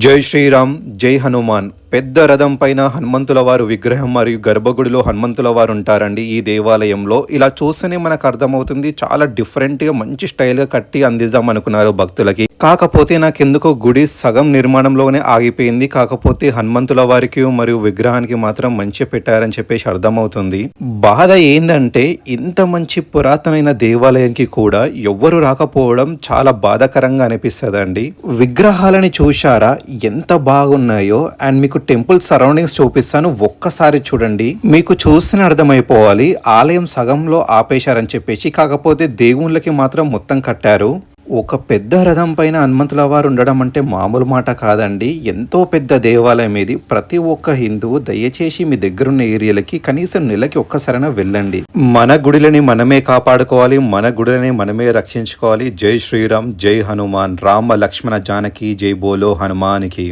జై శ్రీరామ్ జై హనుమాన్. పెద్ద రథం పైన హనుమంతుల వారు విగ్రహం మరియు గర్భగుడిలో హనుమంతుల వారు ఉంటారండి ఈ దేవాలయంలో. ఇలా చూస్తేనే మనకు అర్థమవుతుంది చాలా డిఫరెంట్గా మంచి స్టైల్గా కట్టి అందిద్దాం అనుకున్నారు భక్తులకి. కాకపోతే నాకెందుకో గుడి సగం నిర్మాణంలోనే ఆగిపోయింది. కాకపోతే హనుమంతుల వారికి మరియు విగ్రహానికి మాత్రం మంచి పెట్టారని చెప్పేసి అర్థమవుతుంది. బాధ ఏందంటే ఇంత మంచి పురాతనమైన దేవాలయానికి కూడా ఎవ్వరు రాకపోవడం చాలా బాధాకరంగా అనిపిస్తుంది అండి విగ్రహాలని చూశారా? ఎంత బాగున్నాయో అండ్ మీకు టెంపుల్ సరౌండింగ్స్ చూపిస్తాను. ఒక్కసారి చూడండి. మీకు చూస్తేనే అర్థమైపోవాలి. ఆలయం సగంలో ఆపేశారని చెప్పేసి కాకపోతే దేవుళ్ళకి మాత్రం మొత్తం కట్టారు. ఒక పెద్ద రథం పైన హనుమంతుల వారు ఉండడం అంటే మామూలు మాట కాదండి. ఎంతో పెద్ద దేవాలయం ఇది. ప్రతి ఒక్క హిందువు దయచేసి మీ దగ్గరున్న ఏరియాలకి కనీసం నెలకి ఒక్కసారైనా వెళ్ళండి. మన గుడిలని మనమే కాపాడుకోవాలి. మన గుడిలని మనమే రక్షించుకోవాలి. జై శ్రీరామ్ జై హనుమాన్. రామ లక్ష్మణ జానకి జై బోలో హనుమానికి.